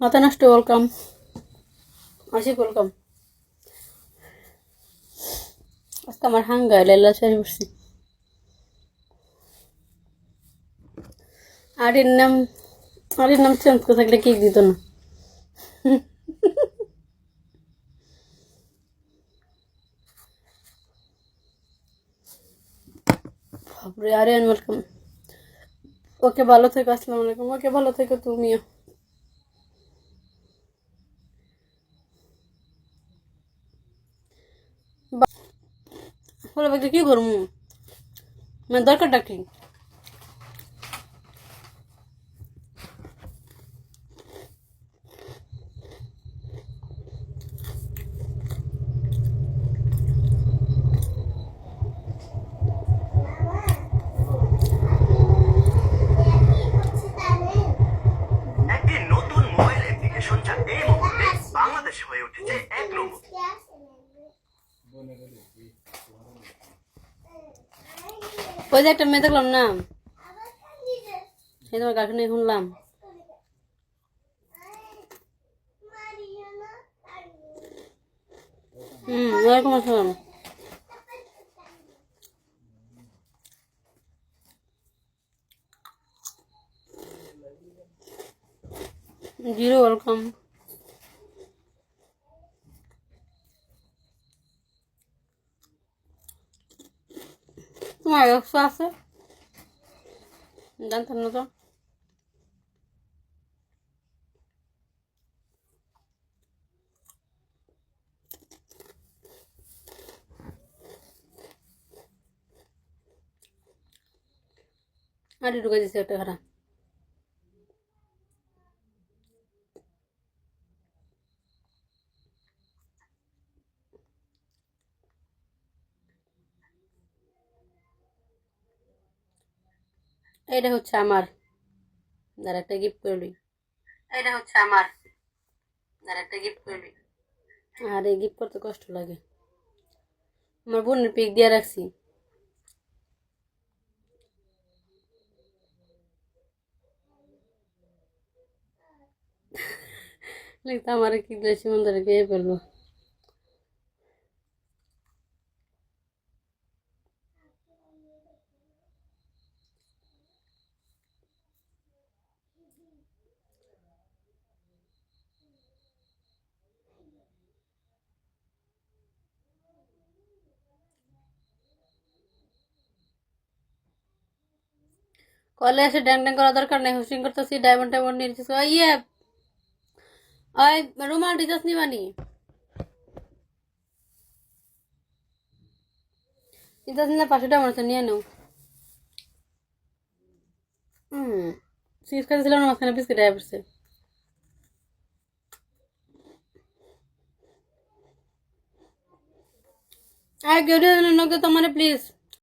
মাথা নষ্ট welcome Ashiq welcome আজকে আমার হাঙ্গা লাইলা শাড়ি পড়ছি। আর নাম আর এর নাম চেঞ্জ করে থাকলে কেক দিত না। বাপরে, আরিয়ান ওয়েলকাম ওকে ভালো থেকো, আসসালামু আলাইকুম। ওকে ভালো থেকো তুমিও। বলে বাকি কি করব? মানে দরকারটা কি বাংলাদেশে হয়ে উঠেছে এক নম্বর। ওই যে একটা মেয়ে দেখলাম না? সেই তোমার কাকে শুনলাম। হুম আসসালাম। Zero welcome. তোমার একশো আছে জানতাম না তো আরে ঢুকে দিছে একটা খারাপ এটা হচ্ছে আমার। দাঁড়া একটা গিফট করবি এটা হচ্ছে আমার। দাঁড়া একটা গিফট করবি আর এই গিফট করতে কষ্ট লাগে। আমার বোনের পিক দিয়ে রাখছি। লিখতে আমার কি দিয়েছি মন্দিরে বিয়ে করব। কলে এসে ড্যাং ড্যাং করা দরকার নেই হোস্টিং করতেছি ডায়মন্ড টাইমন্ড নিয়ে নিচ্ছিস ইয়ে ওই রুমাল রিচার্জ নিবানি রিচার্জ নিলে পাঁচশো টাকা মনে নিয়ে নাও। হুম সিক্স কাছে ছিল না, মাঝখানে বিস্কিট আয়া পড়ছে। আর কেউ নকে তোমার প্লিজ